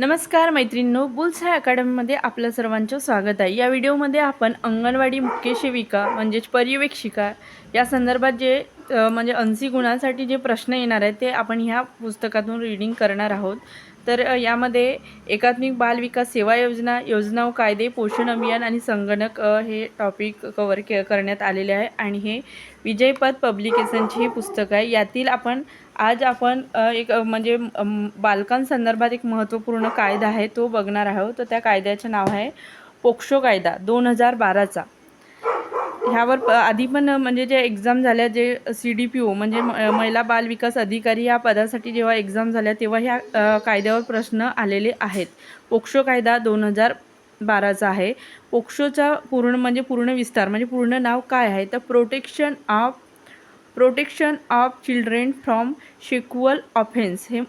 नमस्कार मैत्रिणींनो बुल्स अकॅडमीमध्ये आपलं सर्वांचं स्वागत आहे. या व्हिडिओमध्ये आपण अंगणवाडी मुख्य सेविका म्हणजेच पर्यवेक्षिका या संदर्भात जे म्हणजे अंशी गुणांसाठी जे प्रश्न येणार आहेत ते आपण ह्या पुस्तकातून रीडिंग करणार आहोत. तर यामध्ये एकात्मिक बाल विकास सेवा योजना योजना व कायदे पोषण अभियान आणि संगणक हे टॉपिक कवर के करण्यात आलेले आहे. आणि हे विजयपद पब्लिकेशनचे हे पुस्तक आहे. यातील आपण आज आपण एक म्हणजे बालकांसंदर्भात एक महत्त्वपूर्ण कायदा आहे तो बघणार आहोत. तर त्या कायद्याचे नाव आहे पोक्सो कायदा दोन हजार बाराचा. ह्यावर प- आधी पण म्हणजे जे एक्झाम झाल्या जे सी डी पी ओ म्हणजे म- महिला बाल विकास अधिकारी या पदासाठी जेव्हा एक्झाम झाल्या तेव्हा ह्या कायद्यावर प्रश्न आलेले आहेत. पोक्सो कायदा दोन हजार बाराचा आहे. पोक्सोचा पूर्ण म्हणजे पूर्ण विस्तार म्हणजे पूर्ण नाव काय आहे? तर protection of protection of children from sexual offence हे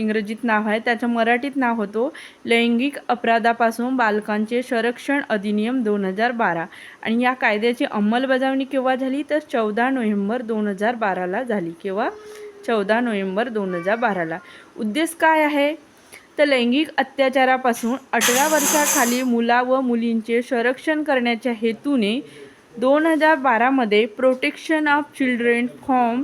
इंग्रजीत नाव आहे. त्याचं मराठीत नाव होतो लैंगिक अपराधापासून बालकांचे संरक्षण अधिनियम दोन हजार बारा. आणि या कायद्याची अंमलबजावणी केव्हा झाली? तर चौदा नोव्हेंबर दोन हजार बाराला झाली केव्हा चौदा नोव्हेंबर दोन हजार बाराला. उद्देश काय आहे? तर लैंगिक अत्याचारापासून अठरा वर्षाखाली मुला व मुलींचे संरक्षण करण्याच्या हेतूने दोन हजार बारामध्ये protection of children from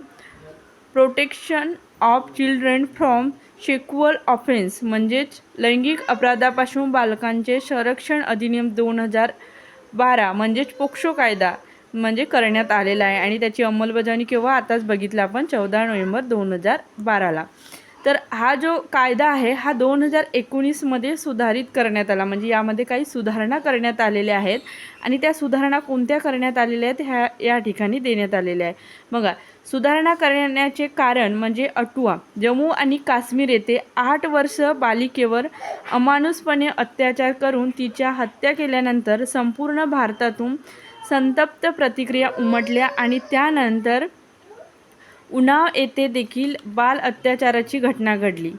protection of children from sexual offence म्हणजेच लैंगिक अपराधापासून बालकांचे संरक्षण अधिनियम दोन हजार बारा म्हणजेच पोक्सो कायदा म्हणजे करण्यात आलेला आहे. आणि त्याची अंमलबजावणी केव्हा? आताच बघितलं आपण चौदा नोव्हेंबर दोन हजार बाराला. तर हा जो कायदा आहे हा दोन हजार एकोणीसमध्ये सुधारित करण्यात आला. म्हणजे यामध्ये काही सुधारणा करण्यात आलेल्या आहेत आणि त्या सुधारणा कोणत्या करण्यात आलेल्या आहेत ह्या या ठिकाणी देण्यात आलेल्या आहे बघा सुधारणा करण्याचे कारण म्हणजे अटुआ जम्मू आणि काश्मीर येथे आठ वर्ष बालिकेवर अमानुषपणे अत्याचार करून तिच्या हत्या केल्यानंतर संपूर्ण भारतातून संतप्त प्रतिक्रिया उमटल्या आणि त्यानंतर उन्नाव येथे देखील बाल अत्याचाराची घटना घडली.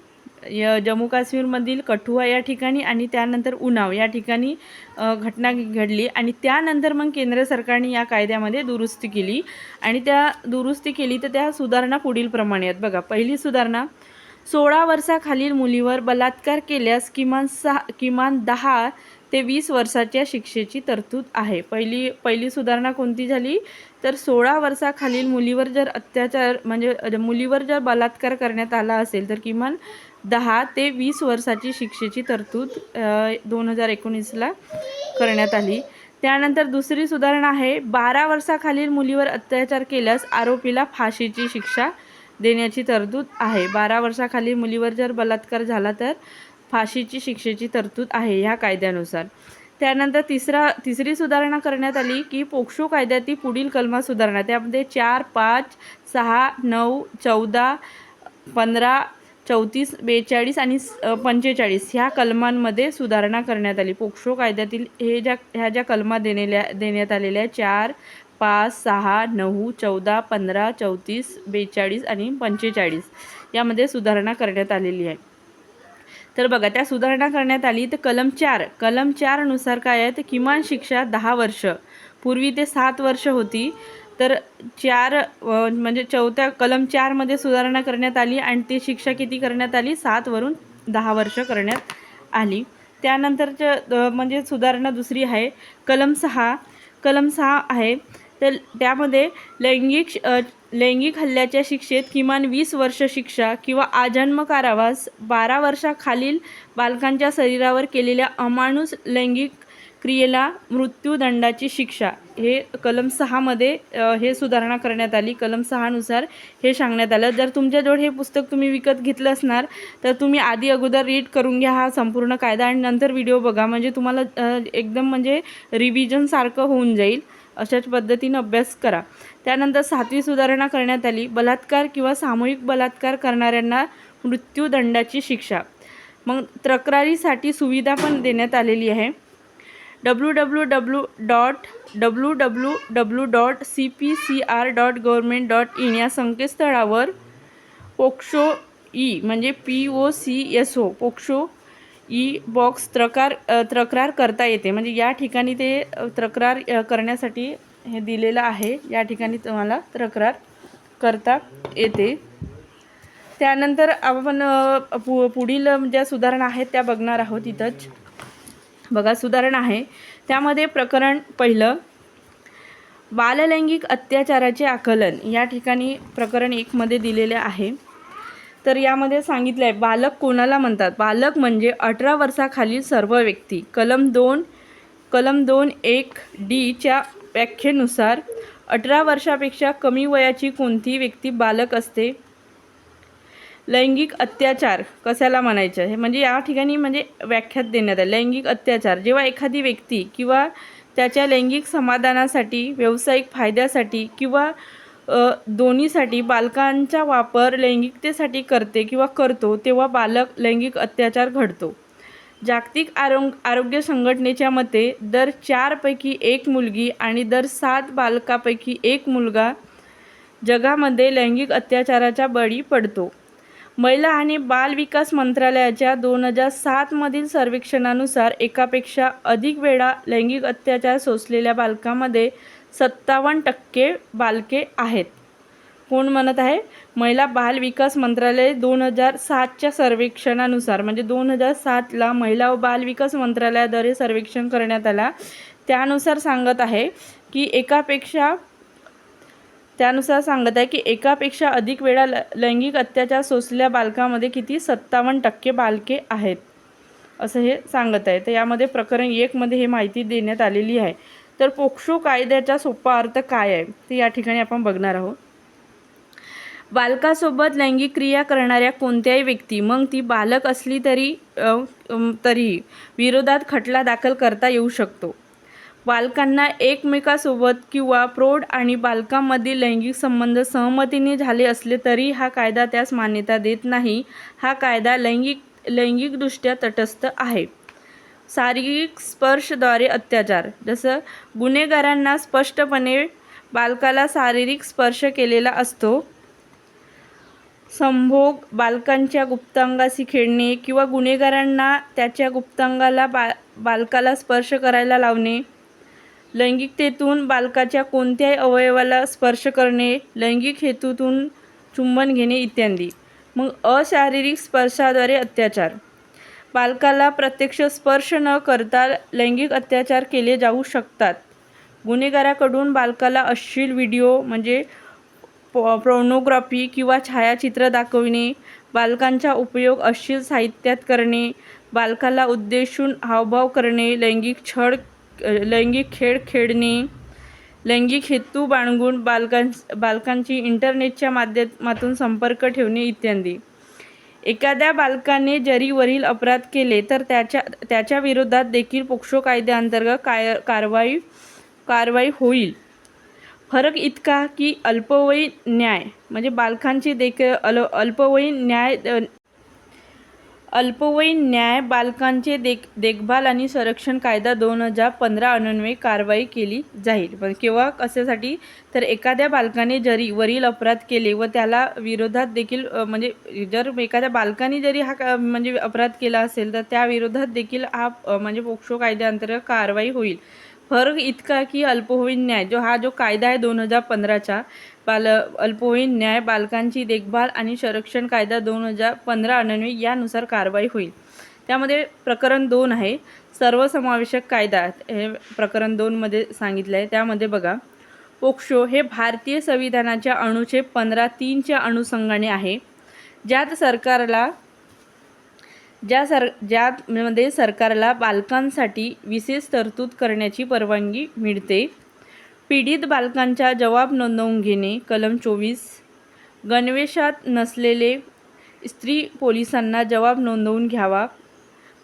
य जम्मू काश्मीरमधील कठुआ या ठिकाणी आणि त्यानंतर उन्हाव या ठिकाणी घटना घडली आणि त्यानंतर मग केंद्र सरकारने या कायद्यामध्ये दुरुस्ती केली आणि त्या दुरुस्ती केली तर त्या सुधारणा पुढीलप्रमाणे आहेत. बघा पहिली सुधारणा सोळा वर्षाखालील मुलीवर बलात्कार केल्यास किमान सहा किमान दहा ते वीस वर्षाच्या शिक्षेची तरतूद आहे. पहिली पहिली सुधारणा कोणती झाली? तर सोळा वर्षाखालील मुलीवर जर अत्याचार म्हणजे मुलीवर जर बलात्कार करण्यात आला असेल तर किमान दहा ते वीस वर्षाची शिक्षेची तरतूद दोन हजार एकोणीसला करण्यात आली. त्यानंतर दुसरी सुधारणा आहे बारा वर्षाखालील मुलीवर अत्याचार केल्यास आरोपीला फाशीची शिक्षा देण्याची तरतूद आहे. बारा वर्षाखालील मुलीवर जर बलात्कार झाला तर फाशीची शिक्षेची तरतूद आहे ह्या कायद्यानुसार. त्यानंतर तिसरा तिसरी सुधारणा करण्यात आली की पोक्सो कायद्यातील पुढील कलमा सुधारणा त्यामध्ये चार पाच सहा नऊ चौदा पंधरा चौतीस बेचाळीस आणि पंचेचाळीस ह्या कलमांमध्ये सुधारणा करण्यात आली. पोक्सो कायद्यातील हे ज्या ह्या ज्या कलमा देण्याल्या देण्यात आलेल्या चार पाच सहा नऊ चौदा पंधरा चौतीस बेचाळीस आणि पंचेचाळीस यामध्ये सुधारणा करण्यात आलेली आहे. तर बघा त्या सुधारणा करण्यात आली तर कलम चार. कलम चारनुसार काय आहे? तर किमान शिक्षा दहा वर्ष. पूर्वी ते सात वर्ष होती. तर चार म्हणजे चौथ्या कलम चारमध्ये सुधारणा करण्यात आली आणि ती शिक्षा किती करण्यात आली? सातवरून दहा वर्ष करण्यात आली. त्यानंतरच्या म्हणजे सुधारणा दुसरी आहे. कलम सहा. कलम सहा आहे. तर त्यामध्ये लैंगिक श- लैंगिक हल्ल्याच्या शिक्षेत किमान वीस वर्ष शिक्षा किंवा आजन्म कारावास बारा वर्षाखालील बालकांच्या शरीरावर केलेल्या अमानुष लैंगिक क्रियेला मृत्यूदंडाची शिक्षा. हे कलम सहामध्ये हे सुधारणा करण्यात आली. कलम सहानुसार हे सांगण्यात आलं. जर तुमच्याजवळ हे पुस्तक तुम्ही विकत घेतलं असणार तर तुम्ही आधी अगोदर रीड करून घ्या. हा संपूर्ण कायदा आणि नंतर व्हिडिओ बघा. म्हणजे तुम्हाला एकदम म्हणजे रिव्हिजनसारखं होऊन जाईल. अशाच पद्धतीनं अभ्यास करा. त्यानंतर सातवी सुधारणा करण्यात आली. बलात्कार किंवा सामूहिक बलात्कार करणाऱ्यांना मृत्यूदंडाची शिक्षा. मग तक्रारीसाठी सुविधा पण देण्यात आलेली आहे. W W W dot W W W dot C P C R dot government dot in या संकेतस्थळावर पोक्षो ई म्हणजे P O C S O POCSO e box तक्रार तक्रार करता येते. म्हणजे या ठिकाणी ते तक्रार करण्यासाठी हे दिलेलं आहे. या ठिकाणी तुम्हाला तक्रार करता येते. त्यानंतर आपण पु पुढील म्हणजे ज्या सुधारणा आहेत त्या बघणार आहोत इथंच. बघा सुधारणा आहे. त्यामध्ये प्रकरण पहिलं बाललैंगिक अत्याचाराचे आकलन. या ठिकाणी प्रकरण एकमध्ये दिलेले आहे. तर यामध्ये सांगितलं आहे बालक कोणाला म्हणतात? बालक म्हणजे अठरा वर्षाखालील सर्व व्यक्ती. कलम दोन कलम दोन एक डीच्या व्याख्येनुसार अठरा वर्षापेक्षा कमी वयाची कोणती व्यक्ती बालक असते. लैंगिक अत्याचार कशाला म्हणायचं? हे म्हणजे या ठिकाणी म्हणजे व्याख्यात देण्यात आहे लैंगिक अत्याचार जेव्हा एखादी व्यक्ती किंवा त्याच्या लैंगिक समाधानासाठी व्यावसायिक फायद्यासाठी किंवा दोन्हीसाठी बालकांचा वापर लैंगिकतेसाठी करते किंवा करतो तेव्हा बालक लैंगिक अत्याचार घडतो. जागतिक आरोग आरोग्य संघटनेच्या मते दर चारपैकी एक मुलगी आणि दर सात बालकापैकी एक मुलगा जगामध्ये लैंगिक अत्याचाराचा बळी पडतो. महिला आणि बाल विकास मंत्रालयाच्या दोन हजार सातमधील सर्वेक्षणानुसार एकापेक्षा अधिक वेळा लैंगिक अत्याचार सोसलेल्या बालकामध्ये सत्तावन्न टक्के बालके आहेत. कोण म्हणत आहे? महिला बाल विकास मंत्रालय दोन हजार सातच्या सर्वेक्षणानुसार म्हणजे दोन हजार सातला महिला व बाल विकास मंत्रालयाद्वारे सर्वेक्षण करण्यात आला. त्यानुसार सांगत आहे की एकापेक्षा त्यानुसार सांगत आहे की एकापेक्षा अधिक वेळा ल लैंगिक अत्याचार सोसल्या बालकामध्ये किती? सत्तावन्न टक्के बालके आहेत. असं हे सांगत आहे. तर यामध्ये प्रकरण एकमध्ये हे माहिती देण्यात आलेली आहे. तर पोक्सो कायद्याचा सोपा अर्थ काय आहे? ते या ठिकाणी आपण बघणार आहोत. बालकासोबत लैंगिक क्रिया करणाऱ्या कोणत्याही व्यक्ती मग ती बालक असली तरी तरीही विरोधात खटला दाखल करता येऊ शकतो. बालकांना एकमेकासोबत किंवा प्रौढ आणि बालकांमधील लैंगिक संबंध सहमतीने झाले असले तरी हा कायदा त्यास मान्यता देत नाही. हा कायदा लैंगिक लैंगिकदृष्ट्या तटस्थ आहे. शारीरिक स्पर्शद्वारे अत्याचार. जसं गुन्हेगारांना स्पष्टपणे बालकाला शारीरिक स्पर्श केलेला असतो संभोग बालकांच्या गुप्तांगाशी खेळणे किंवा गुन्हेगारांना त्याच्या गुप्तांगाला बा बालकाला स्पर्श करायला लावणे. लैंगिकतेतून बालकाच्या कोणत्याही अवयवाला स्पर्श करणे लैंगिक हेतूतून चुंबन घेणे इत्यादी. मग अशारीरिक स्पर्शाद्वारे अत्याचार. बालकाला प्रत्यक्ष स्पर्श न करता लैंगिक अत्याचार केले जाऊ शकतात. गुन्हेगाराकडून बालकाला अश्लील व्हिडिओ म्हणजे प्रोनोग्राफी किंवा छायाचित्र दाखविणे बालकांचा उपयोग अश्लील साहित्यात करणे बालकाला उद्देशून हावभाव करणे लैंगिक छळ लैंगिक खेळ खेळणे लैंगिक हेतू बाळगून बालकां बालकांची इंटरनेटच्या माध्यमातून संपर्क ठेवणे इत्यादी. एखाद्या बालकाने जरी वरील अपराध केले तर त्याच्या त्याच्या विरोधात देखील पोक्सो कायद्याअंतर्गत काय कारवाई कारवाई होईल. फरक इतका की अल्पवयीन न्याय म्हणजे बालकांची देख अल अल्पवयीन न्याय अल्पवयीन न्याय बालकांचे देख देखभाल आणि संरक्षण कायदा दोन हजार पंधरा अन्वये कारवाई केली जाईल. पण केव्हा कशासाठी? तर एखाद्या बालकाने जरी वरील अपराध केले व त्याला विरोधात देखील म्हणजे जर एखाद्या बालकाने जरी हा म्हणजे अपराध केला असेल तर त्या विरोधात देखील हा म्हणजे पोक्सो कायद्याअंतर्गत कारवाई होईल. फरक इतका की अल्पवयीन न्याय जो हा जो कायदा आहे दोन हजार पंधराचा बाल अल्पवयीन न्याय बालकांची देखभाल आणि संरक्षण कायदा दोन हजार पंधरा अनन्वय यानुसार कारवाई होईल. त्यामध्ये प्रकरण दोन आहे सर्वसमावेशक कायदा हे प्रकरण दोनमध्ये सांगितलं आहे त्यामध्ये बघा पोक्सो हे भारतीय संविधानाच्या अनुच्छेद पंधरा तीनच्या अनुषंगाने आहे ज्यात सरकारला ज्या सर ज्यामध्ये सरकारला बालकांसाठी विशेष तरतूद करण्याची परवानगी मिळते. पीडित बालकांचा जबाब नोंदवून घेणे कलम चोवीस. गणवेशात नसलेले स्त्री पोलिसांना जबाब नोंदवून घ्यावा.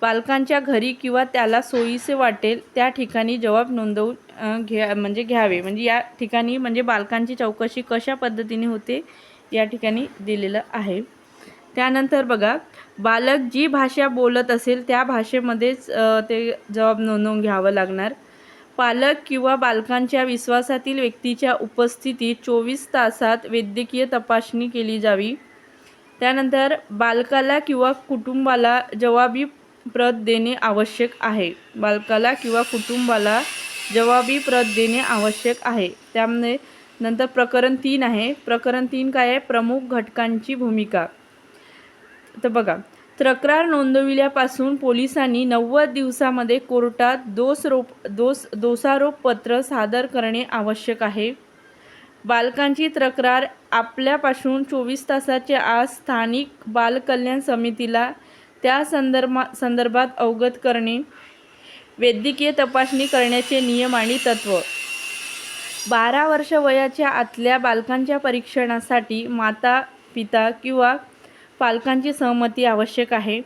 बालकांच्या घरी किंवा त्याला सोयीचे वाटेल त्या ठिकाणी जबाब नोंदवून घ्या म्हणजे घ्यावे. म्हणजे या ठिकाणी म्हणजे बालकांची चौकशी कशा पद्धतीने होते या ठिकाणी दिलेलं आहे. त्यानंतर बघा बालक जी भाषा बोलत असेल त्या भाषेमध्येच ते जबाब नोंदवून घ्यावं लागणार. पालक किंवा बालकांच्या विश्वासातील व्यक्तीच्या उपस्थितीत चोवीस तासात वैद्यकीय तपासणी केली जावी. त्यानंतर बालकाला किंवा कुटुंबाला जवाबी प्रत देणे आवश्यक आहे. बालकाला किंवा कुटुंबाला जवाबी प्रत देणे आवश्यक आहे. त्यामुळे नंतर प्रकरण तीन आहे. प्रकरण तीन काय आहे? प्रमुख घटकांची भूमिका. तर बघा तक्रार नोंदविल्यापासून पोलिसांनी नव्वद दिवसामध्ये कोर्टात दोषरोप दोष दोषारोपपत्र सादर करणे आवश्यक आहे. बालकांची तक्रार आपल्यापासून चोवीस तासाच्या आज स्थानिक बालकल्याण समितीला त्या संदर्भा संदर्भात अवगत करणे वैद्यकीय तपासणी करण्याचे नियम आणि तत्त्व बारा वर्ष वयाच्या आतल्या बालकांच्या परीक्षणासाठी माता पिता किंवा पालकांची सहमती आवश्यक आहे.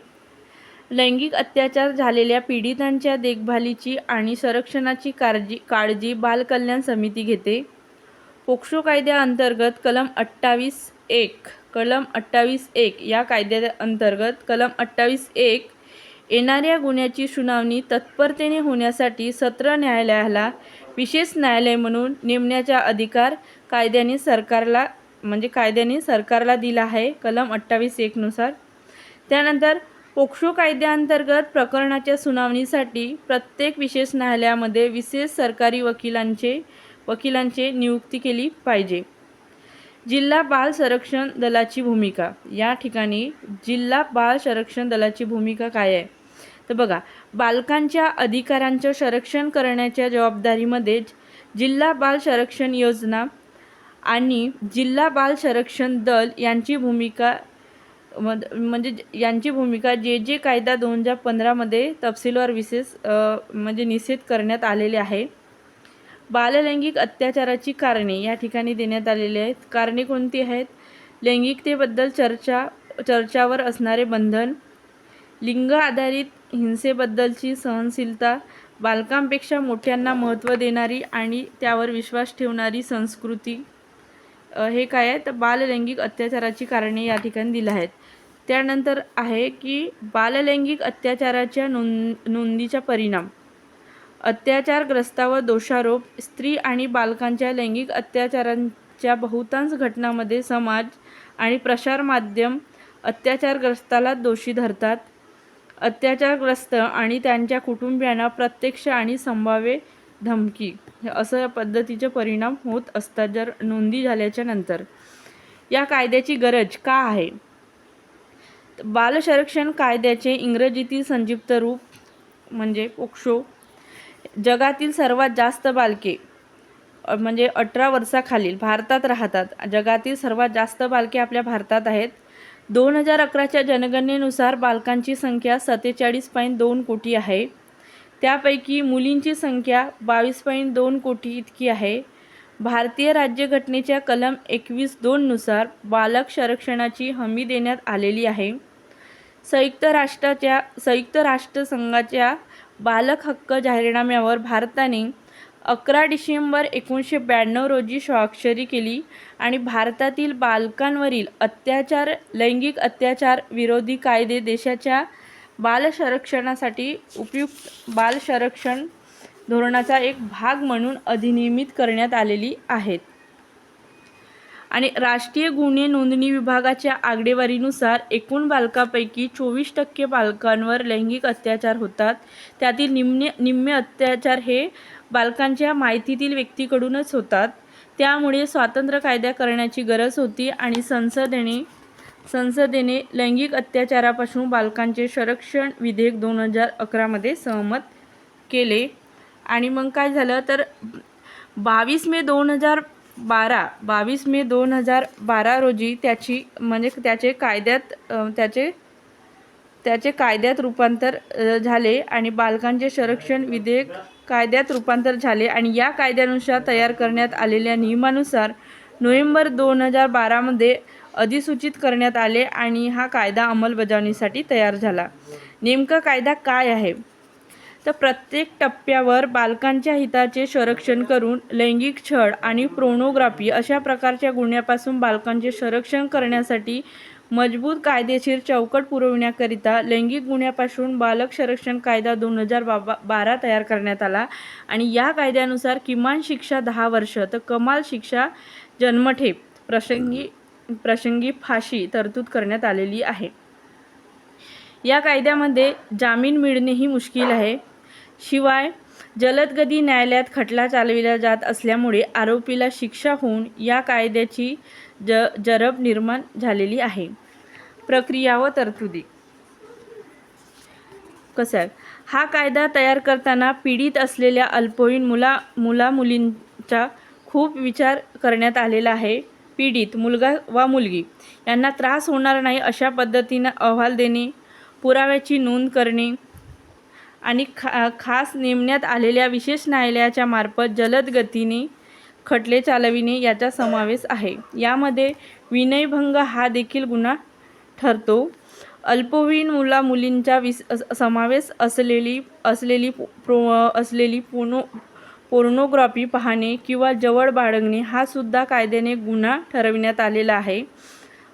लैंगिक अत्याचार झालेल्या पीडितांच्या देखभालीची आणि संरक्षणाची काळजी काळजी बालकल्याण समिती घेते. पोक्सो कायद्याअंतर्गत कलम अठ्ठावीस एक कलम अठ्ठावीस एक या कायद्याअंतर्गत कलम अठ्ठावीस एक येणाऱ्या गुन्ह्याची सुनावणी तत्परतेने होण्यासाठी सत्र न्यायालयाला विशेष न्यायालय म्हणून नेमण्याचा अधिकार कायद्याने सरकारला म्हणजे कायद्याने सरकारला दिला आहे कलम अठ्ठावीस एकनुसार त्यानंतर पोक्सो कायद्याअंतर्गत प्रकरणाच्या सुनावणीसाठी प्रत्येक विशेष न्यायालयामध्ये विशेष सरकारी वकिलांचे वकिलांचे नियुक्ती केली पाहिजे. जिल्हा बाल संरक्षण दलाची भूमिका. या ठिकाणी जिल्हा बाल संरक्षण दलाची भूमिका काय आहे? तर बघा बालकांच्या अधिकारांचं संरक्षण करण्याच्या जबाबदारीमध्ये जिल्हा बाल संरक्षण योजना आणि जिल्हा बाल संरक्षण दल यांची भूमिका मद म्हणजे यांची भूमिका जे जे कायदा दोन हजार पंधरामध्ये तपशीलवार विशेष म्हणजे निषेध करण्यात आलेले आहे. बाललैंगिक अत्याचाराची कारणे या ठिकाणी देण्यात आलेली आहेत. कारणे कोणती आहेत? लैंगिकतेबद्दल चर्चा चर्चावर असणारे बंधन लिंग आधारित हिंसेबद्दलची सहनशीलता बालकांपेक्षा मोठ्यांना महत्त्व देणारी आणि त्यावर विश्वास ठेवणारी संस्कृती हे काय आहे? तर बाललैंगिक अत्याचाराची कारणे या ठिकाणी दिली आहेत. त्यानंतर आहे की बाललैंगिक अत्याचाराच्या नोंद नोंदीचा परिणाम. अत्याचारग्रस्तावर दोषारोप स्त्री आणि बालकांच्या लैंगिक अत्याचारांच्या बहुतांश घटनांमध्ये समाज आणि प्रसार माध्यम अत्याचारग्रस्ताला दोषी धरतात. अत्याचारग्रस्त आणि त्यांच्या कुटुंबियांना प्रत्यक्ष आणि संभाव्य धमकी. हे असं पद्धतीचे परिणाम होत असतात. जर नोंदी झाल्याच्यानंतर या कायद्याची गरज का आहे? बाल संरक्षण कायद्याचे इंग्रजीतील संक्षिप्त रूप म्हणजे पोक्षो जगातील सर्वात जास्त बालके म्हणजे अठरा वर्षाखालील भारतात राहतात. जगातील सर्वात जास्त बालके आपल्या भारतात आहेत. दोन हजार अकराच्या जनगणनेनुसार बालकांची संख्या सत्तेचाळीस पॉईंट दोन कोटी आहे. त्यापैकी मुलींची संख्या बावीस पॉईंट दोन कोटी इतकी आहे. भारतीय राज्यघटनेच्या कलम एकवीस दोननुसार बालक संरक्षणाची हमी देण्यात आलेली आहे. संयुक्त राष्ट्राच्या संयुक्त राष्ट्रसंघाच्या बालक हक्क जाहीरनाम्यावर भारताने अकरा डिसेंबर एकोणीसशे ब्याण्णव रोजी स्वाक्षरी केली आणि भारतातील बालकांवरील अत्याचार लैंगिक अत्याचार विरोधी कायदे देशाच्या बालसंरक्षणासाठी उपयुक्त बालसंरक्षण धोरणाचा एक भाग म्हणून अधिनियमित करण्यात आलेली आहेत. आणि राष्ट्रीय गुन्हे नोंदणी विभागाच्या आकडेवारीनुसार एकूण बालकापैकी चोवीस टक्के बालकांवर लैंगिक अत्याचार होतात. त्यातील निम्ने निम्मे अत्याचार हे बालकांच्या माहितीतील व्यक्तीकडूनच होतात. त्यामुळे स्वातंत्र्य कायदा करण्याची गरज होती आणि संसदेने संसदेने लैंगिक अत्याचारापासून बालकांचे संरक्षण विधेयक दोन हजार अकरामध्ये सहमत केले. आणि मग काय झालं तर बावीस मे दोन हजार बारा बावीस मे दोन हजार बारा रोजी त्याची म्हणजे त्याचे कायद्यात त्याचे त्याचे कायद्यात रूपांतर झाले आणि बालकांचे संरक्षण विधेयक कायद्यात रूपांतर झाले आणि या कायद्यानुसार तयार करण्यात आलेल्या नियमानुसार नोव्हेंबर दोन हजार बारामध्ये अधिसूचित करण्यात आले आणि हा कायदा अंमलबजावणीसाठी तयार झाला. नेमका कायदा काय आहे? तर प्रत्येक टप्प्यावर बालकांच्या हिताचे संरक्षण करून लैंगिक छळ आणि प्रोनोग्राफी अशा प्रकारच्या गुन्ह्यापासून बालकांचे संरक्षण करण्यासाठी मजबूत कायदेशीर चौकट पुरविण्याकरिता लैंगिक गुन्ह्यापासून बालक संरक्षण कायदा दोन हजार बाबा बारा तयार करण्यात आला आणि या कायद्यानुसार किमान शिक्षा दहा वर्ष तर कमाल शिक्षा जन्मठेप. प्रसंगी प्रसंगी फाशी तरतूद करण्यात आलेली आहे. या कायद्यामध्ये जामीन मिळणेही मुश्किल आहे. शिवाय जलदगती न्यायालयात खटला चालविला जात असल्यामुळे आरोपीला शिक्षा होऊन या कायद्याची ज जरब निर्माण झालेली आहे. प्रक्रिया व तरतुदी. कसं आहे? हा कायदा तयार करताना पीडित असलेल्या अल्पवयीन मुला मुला मुलींचा खूप विचार करण्यात आलेला आहे. पीडित मुलगा वा मुलगी यांना त्रास होणार नाही अशा पद्धतीनं अहवाल देणे पुराव्याची नोंद करणे आणि खा खास नेमण्यात आलेल्या विशेष न्यायालयाच्या मार्फत जलद गतीने खटले चालविणे याचा समावेश आहे. यामध्ये विनयभंग हा देखील गुन्हा ठरतो. अल्पवयीन मुला मुलींचा विस समावेश असलेली असलेली प्रो असलेली पोनो पोर्नोग्राफी पाहणे किंवा जवळ बाळगणे हा सुद्धा कायद्याने गुन्हा ठरविण्यात आलेला आहे.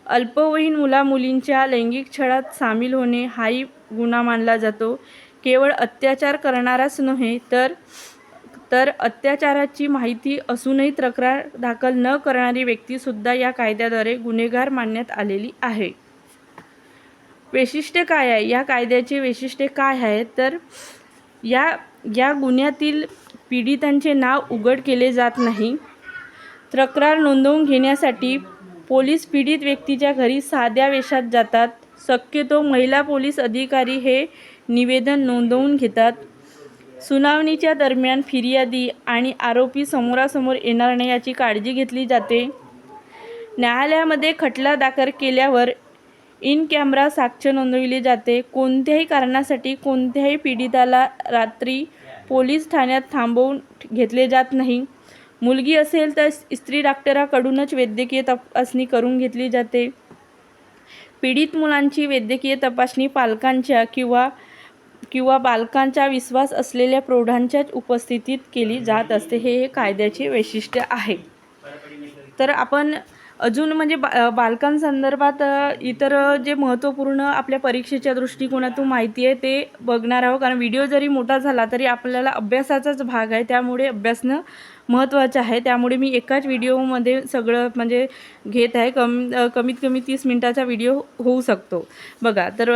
अल्पवयीन मुलामुलींच्या लैंगिक छळात सामील होणे हाही गुन्हा मानला जातो. केवळ अत्याचार करणाराच नव्हे तर तर अत्याचाराची माहिती असूनही तक्रार दाखल न करणारी व्यक्तीसुद्धा या कायद्याद्वारे गुन्हेगार मानण्यात आलेली आहे. वैशिष्ट्य काय आहे? या कायद्याचे वैशिष्ट्य काय आहे तर या या गुन्ह्यातील पीडितांचे नाव उघड केले जात नाही. तक्रार नोंदवून घेण्यासाठी पोलीस पीडित व्यक्तीच्या घरी साध्या वेशात जातात. शक्यतो महिला पोलीस अधिकारी हे निवेदन नोंदवून घेतात. सुनावणीच्या दरम्यान फिर्यादी आणि आरोपी समोरासमोर येणार नाही याची काळजी घेतली जाते. न्यायालयामध्ये खटला दाखल केल्यावर इन कॅमेरा साक्ष नोंदविली जाते. कोणत्याही कारणासाठी कोणत्याही पीडिताला रात्री पोलीस ठाण्यात थांबवून घेतले जात नाही. मुलगी असेल तर स्त्री डॉक्टराकडूनच वैद्यकीय तपासणी करून घेतली जाते. पीडित मुलांची वैद्यकीय तपासणी पालकांच्या किंवा किंवा बालकांचा विश्वास असलेल्या प्रौढांच्याच उपस्थितीत केली जात असते. हे हे कायद्याचे वैशिष्ट्य आहे. तर आपण अजून म्हणजे बा बालकांसंदर्भात इतर जे महत्त्वपूर्ण आपल्या परीक्षेच्या दृष्टिकोनातून माहिती आहे ते बघणार आहोत. कारण व्हिडिओ जरी मोठा झाला तरी आपल्याला अभ्यासाचाच भाग आहे. त्यामुळे अभ्यासणं महत्त्वाचं आहे. त्यामुळे मी एकाच व्हिडिओमध्ये सगळं म्हणजे घेत आहे. कम कमीत कमी तीस मिनटाचा व्हिडिओ होऊ शकतो. बघा तर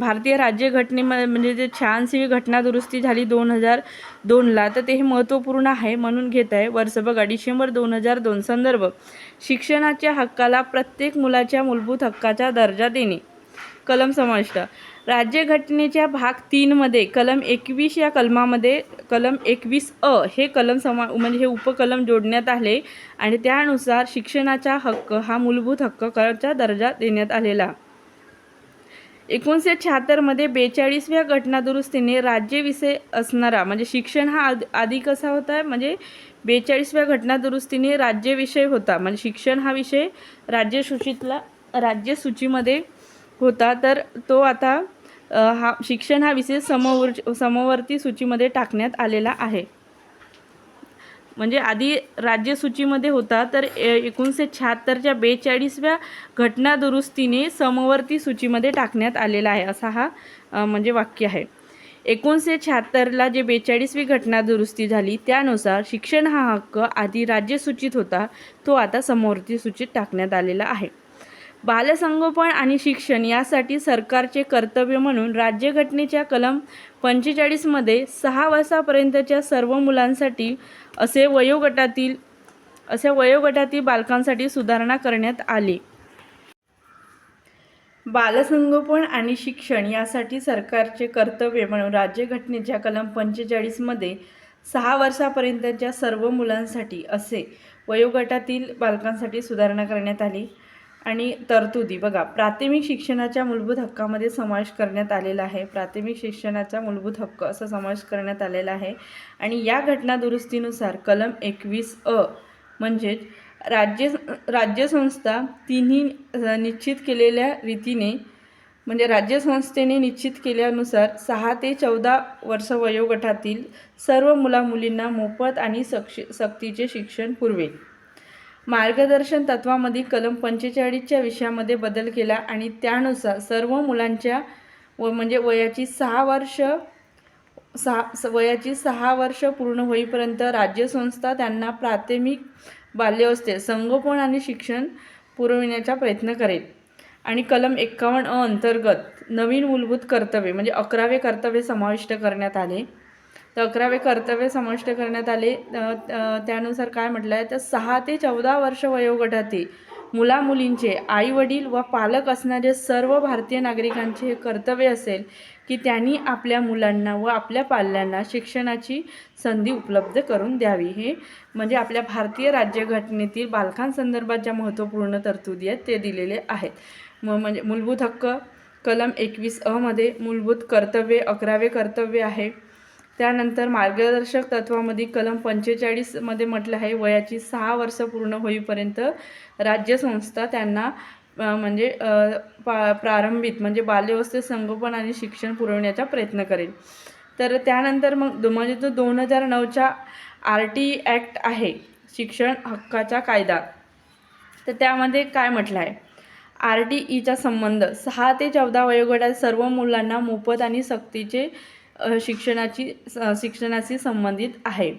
भारतीय राज्यघटनेमध्ये म्हणजे जे छानशी घटना दुरुस्ती झाली दोन हजार दोनला तर ते हे महत्त्वपूर्ण आहे म्हणून घेत आहे. वर्ष बघा डिसेंबर दोन हजार दोन संदर्भ. शिक्षणाच्या हक्काला प्रत्येक मुलाच्या मूलभूत हक्काचा दर्जा देणे. कलम समाविष्ट. राज्यघटनेच्या भाग तीनमध्ये कलम एकवीस या कलमामध्ये कलम एकवीस अ हे कलम समा म्हणजे हे उपकलम जोडण्यात आले आणि त्यानुसार शिक्षणाचा हक्क हा मूलभूत हक्काचा दर्जा देण्यात आलेला. एकोणीसशे शहात्तरमध्ये बेचाळीसव्या घटनादुरुस्तीने राज्यविषय असणारा म्हणजे शिक्षण हा आद आधी कसा होता? म्हणजे बेचाळीसव्या घटनादुरुस्तीने राज्यविषय होता म्हणजे शिक्षण हा विषय राज्यसूचीतला राज्यसूचीमध्ये होता. तर तो आता हा शिक्षण हा विषय समवर समवर्ती सूचीमध्ये टाकण्यात आलेला आहे. म्हणजे आधी राज्यसूचीमध्ये होता तर ए- एकोणीसशे शहात्तरच्या बेचाळीसव्या घटना दुरुस्तीने समवर्ती सूचीमध्ये टाकण्यात आलेला आहे असा हा म्हणजे वाक्य आहे. एकोणीसशे शहात्तरला जे बेचाळीसवी घटना दुरुस्ती झाली त्यानुसार शिक्षण हा हक्क आधी राज्यसूचीत होता तो आता समवर्ती सूचीत टाकण्यात आलेला आहे. बालसंगोपन आणि शिक्षण यासाठी सरकारचे कर्तव्य म्हणून राज्यघटनेच्या कलम पंचेचाळीसमध्ये सहा वर्षापर्यंतच्या सर्व मुलांसाठी असे वयोगटातील अशा वयोगटातील बालकांसाठी सुधारणा करण्यात आली. बालसंगोपन आणि शिक्षण यासाठी सरकारचे कर्तव्य म्हणून राज्यघटनेच्या कलम पंचेचाळीसमध्ये सहा वर्षापर्यंतच्या सर्व मुलांसाठी असे वयोगटातील बालकांसाठी सुधारणा करण्यात आली. आणि तरतुदी. बघा प्राथमिक शिक्षणाच्या मूलभूत हक्कामध्ये समावेश करण्यात आलेला आहे. प्राथमिक शिक्षणाचा मूलभूत हक्क असा समावेश करण्यात आलेला आहे. आणि या घटना दुरुस्तीनुसार कलम एकवीस अ म्हणजेच राज्य राज्यसंस्था तिन्ही निश्चित केलेल्या रीतीने म्हणजे राज्यसंस्थेने निश्चित केल्यानुसार सहा ते चौदा वर्ष वयोगटातील सर्व मुलामुलींना मोफत आणि सक्ष सक्तीचे शिक्षण पुरवेल. मार्गदर्शन तत्वामध्ये कलम पंचेचाळीसच्या विषयामध्ये बदल केला आणि त्यानुसार सर्व मुलांच्या व म्हणजे वयाची सहा वर्ष सहा स- वयाची सहा वर्ष पूर्ण होईपर्यंत राज्यसंस्था त्यांना प्राथमिक बाल्यावस्थेत संगोपन आणि शिक्षण पुरविण्याचा प्रयत्न करेल. आणि कलम एक्कावन्न अ अंतर्गत नवीन मूलभूत कर्तव्य म्हणजे अकरावे कर्तव्य समाविष्ट करण्यात आले. तर अकरावे कर्तव्य समाविष्ट करण्यात आले. त्यानुसार काय म्हटलं आहे तर सहा ते चौदा वर्ष वयोगटातील मुलामुलींचे आईवडील व पालक असणारे सर्व भारतीय नागरिकांचे हे कर्तव्य असेल की त्यांनी आपल्या मुलांना व आपल्या पाल्यांना शिक्षणाची संधी उपलब्ध करून द्यावी. हे म्हणजे आपल्या भारतीय राज्यघटनेतील बालकांसंदर्भात ज्या महत्त्वपूर्ण तरतुदी आहेत ते दिलेले आहेत. म म्हणजे मूलभूत हक्क कलम एकवीस अमध्ये मूलभूत कर्तव्ये अकरावे कर्तव्य आहे. त्यानंतर मार्गदर्शक तत्वामध्ये कलम पंचेचाळीसमध्ये म्हटलं आहे वयाची सहा वर्ष पूर्ण होईपर्यंत राज्यसंस्था त्यांना म्हणजे पा प्रारंभित म्हणजे बाल्यवस्थेत संगोपन आणि शिक्षण पुरवण्याचा प्रयत्न करेल. तर त्यानंतर मग म्हणजे जो दोन हजार नऊच्या आर टी ॲक्ट आहे शिक्षण हक्काचा कायदा. तर त्यामध्ये काय म्हटलं आहे? आर टी ईचा संबंध सहा ते चौदा वयोगटात सर्व मुलांना मोफत आणि सक्तीचे शिक्षणाची स- शिक्षणाशी संबंधित आहे.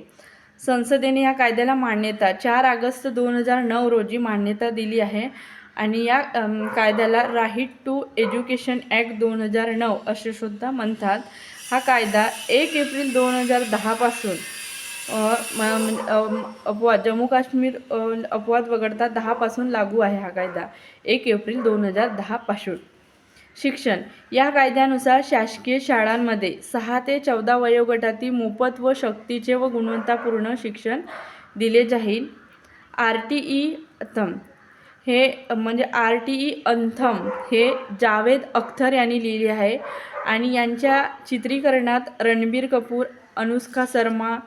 संसदेने या कायद्याला मान्यता चार ऑगस्ट दोन हजार नऊ रोजी मान्यता दिली आहे आणि या कायद्याला राहीट टू एज्युकेशन ॲक्ट दोन हजार नऊ असे सुद्धा म्हणतात. हा कायदा एक एप्रिल दोन हजार दहापासून म्हणजे, अपवाद जम्मू काश्मीर अपवाद वगळता दहापासून लागू आहे हा कायदा. एक एप्रिल दोन हजार दहापासून शिक्षण. या कायद्यानुसार शासकीय शाळांमध्ये सहा ते चौदा वयोगटातील मोफत व शक्तीचे व गुणवत्तापूर्ण शिक्षण दिले जाईल. आर टी ई अथम. हे म्हणजे आर टी ई अंथम हे जावेद अख्तर यांनी लिहिले आहे. आणि यांच्या चित्रीकरणात रणबीर कपूर अनुष्का शर्मा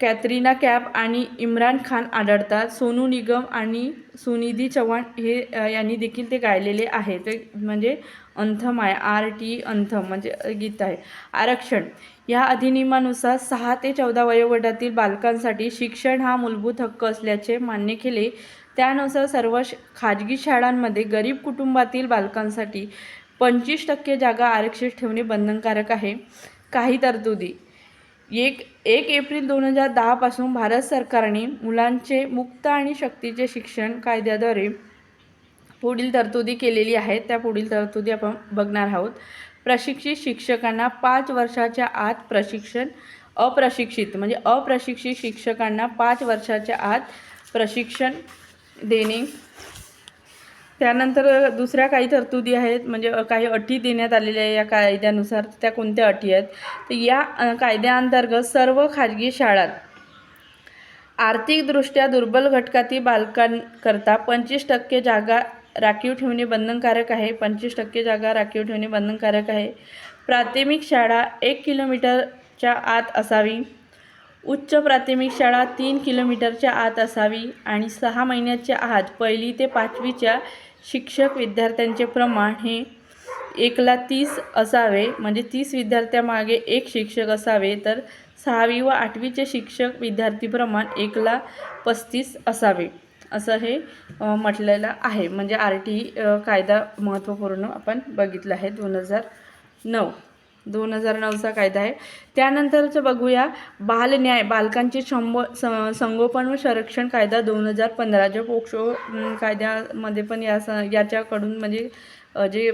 कॅथरीना कॅफ आणि इम्रान खान आढळतात. सोनू निगम आणि सुनिधी चव्हाण हे यांनी देखील ते गायलेले आहे. ते म्हणजे अंथम आहे. आर टी अंथम म्हणजे गीत आहे. आरक्षण. या अधिनियमानुसार सहा ते चौदा वयोगटातील बालकांसाठी शिक्षण हा मूलभूत हक्क असल्याचे मान्य केले. त्यानुसार सर्व श खाजगी शाळांमध्ये गरीब कुटुंबातील बालकांसाठी पंचवीस टक्के जागा आरक्षित ठेवणे बंधनकारक आहे. काही तरतुदी. एक एक एप्रिल दोन हजार दहापासून भारत सरकारने मुलांचे मुक्त आणि शक्तीचे शिक्षण कायद्याद्वारे पुढील तरतुदी केलेली आहेत. त्या पुढील तरतुदी आपण बघणार आहोत. प्रशिक्षित शिक्षकांना पाच वर्षाच्या आत प्रशिक्षण अप्रशिक्षित म्हणजे अप्रशिक्षित शिक्षकांना पाच वर्षाच्या आत प्रशिक्षण देणे त्यानंतर दुसऱ्या काही तरतुदी आहेत म्हणजे काही अटी देण्यात आलेल्या आहे या कायद्यानुसार त्या कोणत्या अटी आहेत? तर या कायद्याअंतर्गत सर्व खाजगी शाळात आर्थिकदृष्ट्या दुर्बल घटकातील बालकांकरता पंचवीस टक्के जागा राखीव ठेवणे बंधनकारक आहे. पंचवीस टक्के जागा राखीव ठेवणे बंधनकारक आहे. प्राथमिक शाळा एक किलोमीटरच्या आत असावी. उच्च प्राथमिक शाळा तीन किलोमीटरच्या आत असावी. आणि सहा महिन्याच्या आत पहिली ते पाचवीच्या शिक्षक विद्यार्थ्यांचे प्रमाण हे एकला तीस असावे म्हणजे तीस विद्यार्थ्यामागे एक शिक्षक असावे तर सहावी व आठवीचे शिक्षक विद्यार्थी प्रमाण एकला पस्तीस असावे असं हे म्हटलेलं आहे. म्हणजे आर टी कायदा महत्त्वपूर्ण आपण बघितलं आहे दोन हजार नऊ. दोन हजार नऊचा कायदा आहे. त्यानंतरचं बघूया. बालन्याय बालकांचे शंभ स- संगोपन व संरक्षण कायदा दोन हजार पंधराच्या पोक्षो पोक्सो कायद्यामध्ये पण या स याच्याकडून म्हणजे जे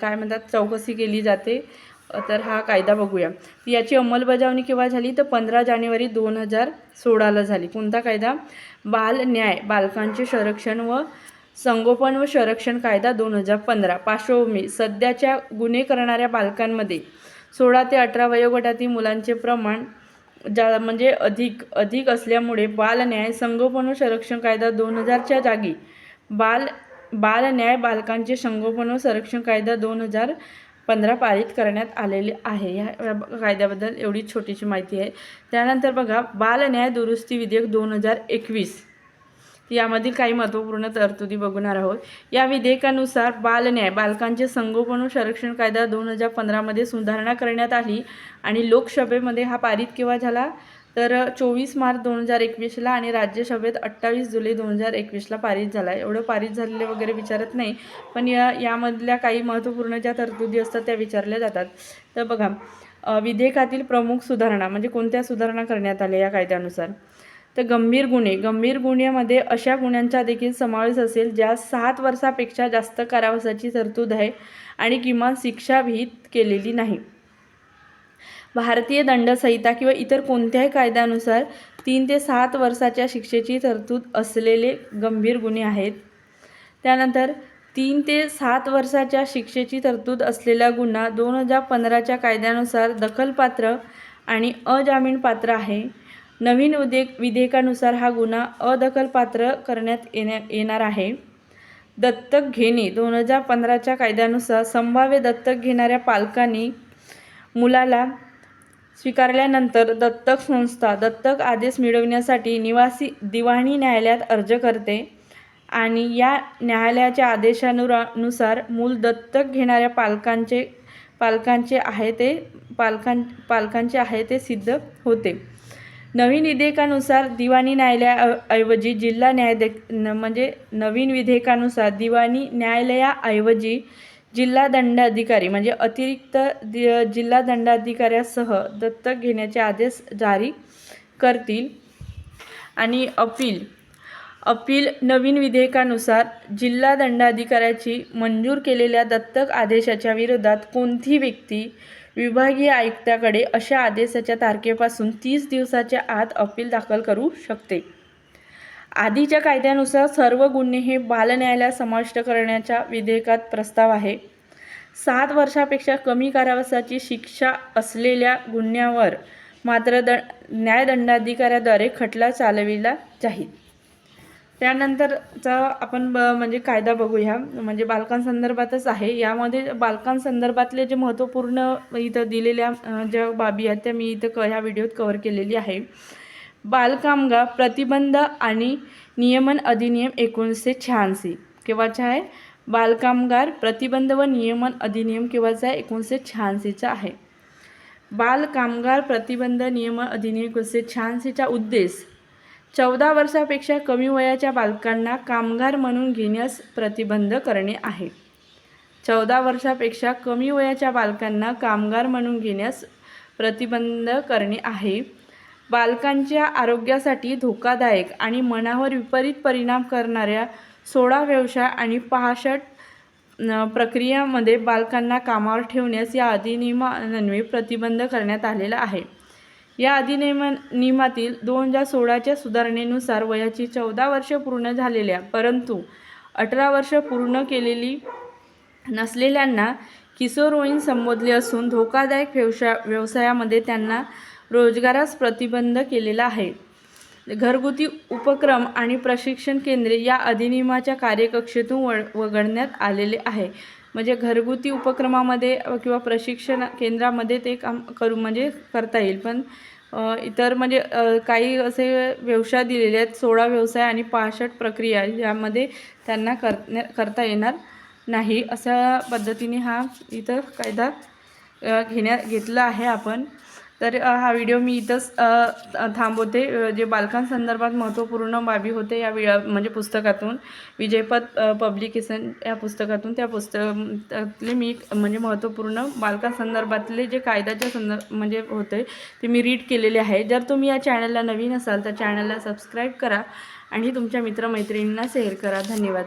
काय म्हणतात चौकशी केली जाते. तर हा कायदा बघूया. याची अंमलबजावणी केव्हा झाली? तर पंधरा जानेवारी दोन हजार सोळाला झाली. कोणता कायदा? बाल न्याय बालकांचे संरक्षण व संगोपन व संरक्षण कायदा दोन हजार पंधरा. पार्श्वभूमी. सध्याच्या गुन्हे करणाऱ्या बालकांमध्ये सोळा ते अठरा वयोगटातील मुलांचे प्रमाण जा म्हणजे अधिक अधिक असल्यामुळे बाल न्याय संगोपन व संरक्षण कायदा दोन हजारच्या जागी बाल बालन्याय बालकांचे संगोपन व संरक्षण कायदा दोन हजार पंधरा पारित करण्यात आलेले आहे. ह्या कायद्याबद्दल एवढी छोटीशी माहिती आहे. त्यानंतर बघा बालन्याय दुरुस्ती विधेयक दोन हजार एकवीस. यामधील काही महत्त्वपूर्ण तरतुदी बघणार आहोत. या विधेयकानुसार बालन्याय बालकांचे संगोपन व संरक्षण कायदा दोन हजार पंधरामध्ये सुधारणा करण्यात आली आणि लोकसभेमध्ये हा पारित केव्हा झाला? तर चोवीस मार्च दोन हजार एकवीसला आणि राज्यसभेत अठ्ठावीस जुलै दोन हजार एकवीसला पारित झाला. एवढं पारित झालेले वगैरे विचारत नाही पण या यामधल्या काही महत्त्वपूर्ण ज्या तरतुदी असतात त्या विचारल्या जातात. तर बघा विधेयकातील प्रमुख सुधारणा म्हणजे कोणत्या सुधारणा करण्यात आल्या या कायद्यानुसार? तर गंभीर गुन्हे. गंभीर गुन्ह्यामध्ये अशा गुन्ह्यांचा देखील समावेश असेल ज्या सात वर्षापेक्षा जास्त कारावासाची तरतूद आहे आणि किमान शिक्षा विहित केलेली नाही. भारतीय दंडसंहिता किंवा इतर कोणत्याही कायद्यानुसार तीन ते सात वर्षाच्या शिक्षेची तरतूद असलेले गंभीर गुन्हे आहेत. त्यानंतर तीन ते सात वर्षाच्या शिक्षेची तरतूद असलेला गुन्हा दोन हजार पंधराच्या कायद्यानुसार दखलपात्र आणि अजामीनपात्र आहे. नवीन उद्योग विधेयकानुसार हा गुन्हा अदखलपात्र करण्यात येण्या येणार आहे. दत्तक घेणे दोन हजार पंधराच्या कायद्यानुसार संभाव्य दत्तक घेणाऱ्या पालकांनी मुलाला स्वीकारल्यानंतर दत्तक संस्था दत्तक आदेश मिळवण्यासाठी निवासी दिवाणी न्यायालयात अर्ज करते आणि या न्यायालयाच्या आदेशानुरानुसार मूल दत्तक घेणाऱ्या पालकांचे पालकांचे आहे ते पालकां पालकांचे आहे ते सिद्ध होते. नवीन विधेयकानुसार दिवाणी न्यायालयाऐवजी जिल्हा न्यायाधीश न- म्हणजे नवीन विधेयकानुसार दिवाणी न्यायालयाऐवजी जिल्हा दंडाधिकारी म्हणजे अतिरिक्त दि जिल्हा दंडाधिकाऱ्यासह दत्तक घेण्याचे आदेश जारी करतील आणि अपील अपील नवीन विधेयकानुसार जिल्हा दंडाधिकाऱ्याची मंजूर केलेल्या दत्तक आदेशाच्या विरोधात कोणती व्यक्ती विभागीय आयुक्ताकडे अशा आदेशाच्या तारखेपासून तीस दिवसाच्या आत अपील दाखल करू शकते. आधीच्या कायद्यानुसार सर्व गुन्हे हे बालन्यायालयात समाविष्ट करण्याच्या विधेयकात प्रस्ताव आहे. सात वर्षापेक्षा कमी कारावासाची शिक्षा असलेल्या गुन्ह्यावर मात्र द न्यायदंडाधिकाऱ्याद्वारे खटला चालविला जाईल. त्यानंतरचा आपण ब म्हणजे कायदा बघूया. म्हणजे बालकांसंदर्भातच आहे. यामध्ये बालकांसंदर्भातले जे महत्त्वपूर्ण इथं दिलेल्या ज्या बाबी आहेत त्या मी इथं क ह्या व्हिडिओत कव्हर केलेली आहे. बालकामगार प्रतिबंध आणि नियमन अधिनियम एकोणीसशे शहाऐंशी. केव्हाचा आहे? बालकामगार प्रतिबंध व नियमन अधिनियम केव्हाचा आहे? एकोणीसशे शहाऐंशीचा आहे. बालकामगार प्रतिबंध नियमन अधिनियम एकोणीसशे शहाऐंशीचा उद्देश चौदा वर्षापेक्षा कमी वयाच्या बालकांना कामगार म्हणून घेण्यास प्रतिबंध करणे आहे. चौदा वर्षापेक्षा कमी वयाच्या बालकांना कामगार म्हणून घेण्यास प्रतिबंध करणे आहे. बालकांच्या आरोग्यासाठी धोकादायक आणि मनावर विपरीत परिणाम करणाऱ्या सोळा व्यवसाय आणि पाहशट प्रक्रियामध्ये बालकांना कामावर ठेवण्यास या अधिनियमान्वये प्रतिबंध करण्यात आलेला आहे. या अधिनियम नियमातील दोन हजार सोळाच्या सुधारणेनुसार वयाची चौदा वर्ष पूर्ण झालेल्या परंतु अठरा वर्ष पूर्ण केलेली नसलेल्यांना किशोरवयीन संबोधले असून धोकादायक व्यवसाय व्यवसायामध्ये त्यांना रोजगारास प्रतिबंध केलेला आहे. घरगुती उपक्रम आणि प्रशिक्षण केंद्रे या अधिनियमाच्या कार्यकक्षेतून वळ वगळण्यात आलेले आहे. म्हणजे घरगुती उपक्रमामध्ये किंवा प्रशिक्षण केंद्रामध्ये ते काम करू म्हणजे करता येईल. पण इतर म्हणजे काही असे व्यवसाय दिलेले आहेत सोळा व्यवसाय आणि पासष्ट प्रक्रिया यामध्ये त्यांना करण्या करता येणार नाही. अशा पद्धतीने हा इथं कायदा घेण्या घेतला आहे आपण. तर हा व्हिडिओ मी इथंच थांबवते. जे बालकांसंदर्भात महत्त्वपूर्ण बाबी होते या वि म्हणजे पुस्तकातून. विजयपद पब्लिकेशन या पुस्तकातून. त्या पुस्तकातले मी म्हणजे महत्त्वपूर्ण बालकांसंदर्भातले जे कायद्याच्या संदर्भ म्हणजे होते ते मी रीड केलेले आहे. जर तुम्ही या चॅनलला नवीन असाल तर चॅनलला सबस्क्राईब करा आणि तुमच्या मित्रमैत्रिणींना शेअर करा. धन्यवाद.